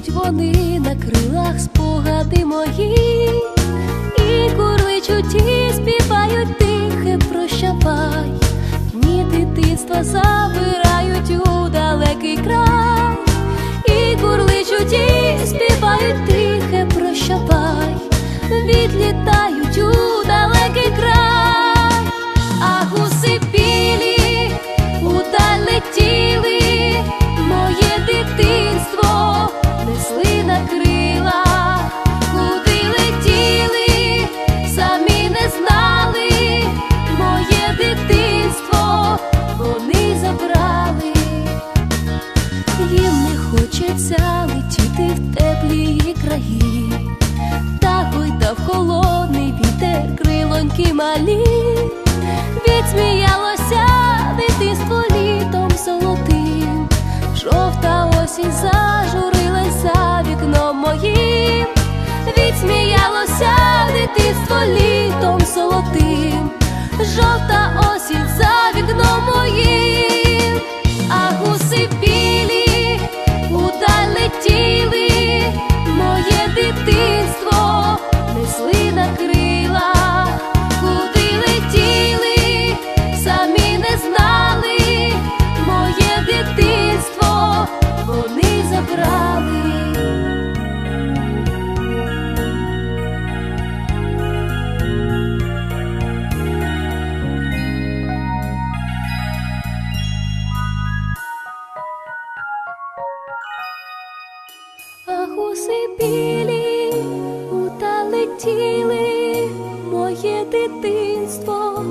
Несуть вони на крилах спогади мої, і курличуть і співають тихе, прощавай, дні дитинства забирають у далекий край, і курличуть і співають тихе, прощавай, відлітай. Крилоньки малі, відсміялося дитинство літом золотим, жовта осінь зажурилась за вікном моїм, відсміялося дитинство літом золотим, жовта осінь за вікном моїм, а гуси білі удаль А білі ута летіли, моє дитинство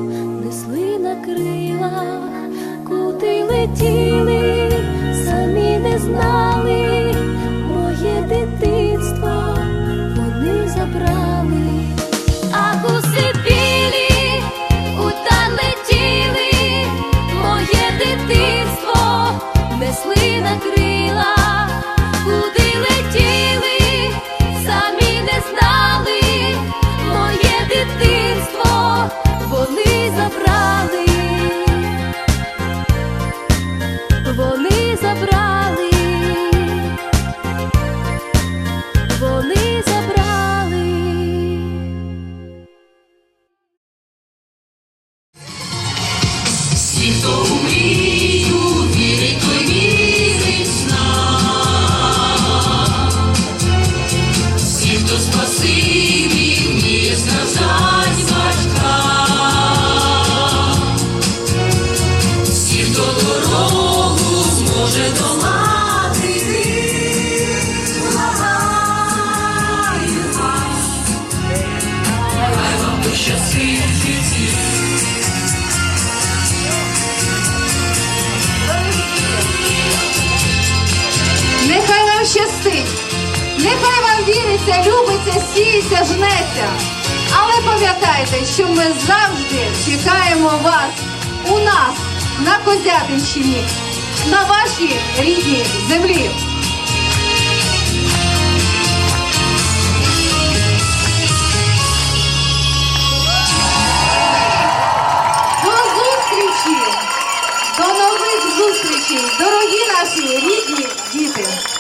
несли на крилах, куди летіли, Всі, хто у мрію нехай вам віриться, любиться, сіється, жнеться. Але пам'ятайте, що ми завжди чекаємо вас у нас на Козятинщині, на вашій рідній землі. До зустрічі! До нових зустрічей, дорогі наші рідні діти!